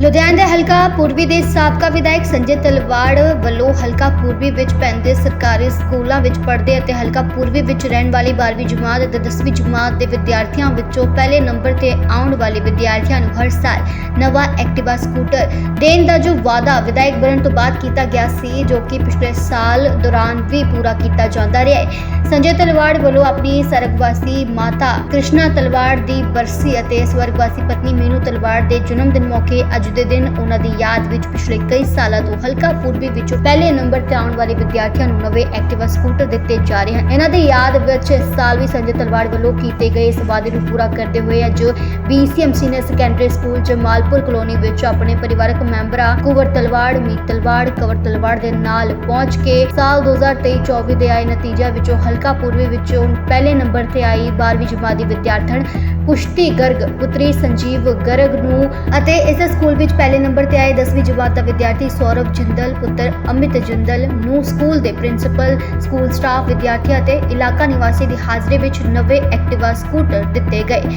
ਲੁਧਿਆਣਾ ਦੇ ਹਲਕਾ ਪੂਰਬੀ ਦੇ ਸਾਬਕਾ ਵਿਧਾਇਕ ਸੰਜੇ ਤਲਵਾੜ ਵੱਲੋਂ ਹਲਕਾ ਪੂਰਬੀ ਵਿੱਚ ਪੈਂਦੇ ਸਰਕਾਰੀ ਸਕੂਲਾਂ ਵਿੱਚ ਪੜ੍ਹਦੇ ਅਤੇ ਹਲਕਾ ਪੂਰਬੀ ਵਿੱਚ ਰਹਿਣ ਵਾਲੀ 12ਵੀਂ ਜਮਾਤ ਅਤੇ 10ਵੀਂ ਜਮਾਤ ਦੇ ਵਿਦਿਆਰਥੀਆਂ ਵਿੱਚੋਂ ਪਹਿਲੇ ਨੰਬਰ ਤੇ ਆਉਣ ਵਾਲੇ ਵਿਦਿਆਰਥੀਆਂ ਨੂੰ ਹਰ ਸਾਲ ਨਵਾਂ ਐਕਟਿਵਾ ਸਕੂਟਰ ਦੇਣ ਦਾ ਜੋ ਵਾਅਦਾ ਵਿਧਾਇਕ ਬਣਨ ਤੋਂ ਬਾਅਦ ਕੀਤਾ ਗਿਆ ਸੀ, ਜੋ ਕਿ ਪਿਛਲੇ ਸਾਲ ਦੌਰਾਨ ਵੀ ਪੂਰਾ ਕੀਤਾ ਜਾਂਦਾ ਰਿਹਾ ਹੈ। ਸੰਜੇ ਤਲਵਾੜ ਵੱਲੋਂ ਆਪਣੀ ਸਰਗਵਾਸੀ ਮਾਤਾ ਕ੍ਰਿਸ਼ਨਾ ਤਲਵਾੜ ਦੀ ਬਰਸੀ ਅਤੇ ਸਵਰਗਵਾਸੀ ਪਤਨੀ ਮੀਨੂ ਤਲਵਾੜ ਦੇ ਜਨਮ ਦਿਨ ਮੌਕੇ ਅੱਜ ਦੇ ਦਿਨ ਉਹਨਾਂ ਦੀ ਯਾਦ ਵਿੱਚ ਪਿਛਲੇ ਕਈ ਸਾਲਾਂ ਤੋਂ ਹਲਕਾ ਪੂਰਬੀ ਵਿੱਚੋਂ ਪਹਿਲੇ ਨੰਬਰ ਤੇ ਆਉਣ ਵਾਲੇ ਵਿਦਿਆਰਥੀਆਂ ਨੂੰ ਨਵੇਂ ਐਕਟਿਵਾ ਸਕੂਟਰ ਦਿੱਤੇ ਜਾ ਰਹੇ ਹਨ। ਇਹਨਾਂ ਦੀ ਯਾਦ ਵਿੱਚ ਇਸ ਸਾਲ ਵੀ ਸੰਜੇ ਤਲਵਾੜ ਵੱਲੋਂ ਕੀਤੇ ਗਏ ਇਸ ਵਾਅਦੇ ਨੂੰ ਪੂਰਾ ਕਰਦੇ ਹੋਏ ਅੱਜ BCM senior secondary school Jamalpur colony ਵਿੱਚ ਆਪਣੇ ਪਰਿਵਾਰਕ ਮੈਂਬਰਾਂ ਕੁਵਰ ਤਲਵਾੜ, ਮੀਤ ਤਲਵਾੜ, ਕਵਰ ਤਲਵਾੜ ਦੇ ਨਾਲ ਪਹੁੰਚ ਕੇ ਸਾਲ 2023-24 ਦੇ ਆਏ ਨਤੀਜਿਆਂ ਵਿੱਚੋਂ ਹਲਕਾ ਪੂਰਬੀ ਵਿੱਚੋਂ ਪਹਿਲੇ ਨੰਬਰ ਤੇ ਆਈ 12ਵੀਂ ਜਮਾਤ ਦੀ ਵਿਦਿਆਰਥਣ ਪੁਸ਼ਟੀ ਗਰਗ ਪੁੱਤਰੀ ਸੰਜੀਵ ਗਰਗ ਨੂੰ ਅਤੇ ਇਸ ਸਕੂਲ ਵਿੱਚ ਪਹਿਲੇ ਨੰਬਰ ਤੇ ਆਏ 10ਵੀਂ ਜਮਾਤ ਦਾ ਵਿਦਿਆਰਥੀ ਸੌਰਵ ਜਿੰਦਲ, ਪੁੱਤਰ ਅਮਿਤ ਜਿੰਦਲ ਨੂੰ ਸਕੂਲ ਦੇ ਪ੍ਰਿੰਸੀਪਲ, ਸਕੂਲ ਸਟਾਫ ਵਿਦਿਆਰਥੀਆਂ ਅਤੇ ਇਲਾਕਾ ਨਿਵਾਸੀ ਦੀ ਹਾਜ਼ਰੀ ਵਿੱਚ ਨਵੇਂ ਐਕਟਿਵਾ ਸਕੂਟਰ ਦਿੱਤੇ ਗਏ।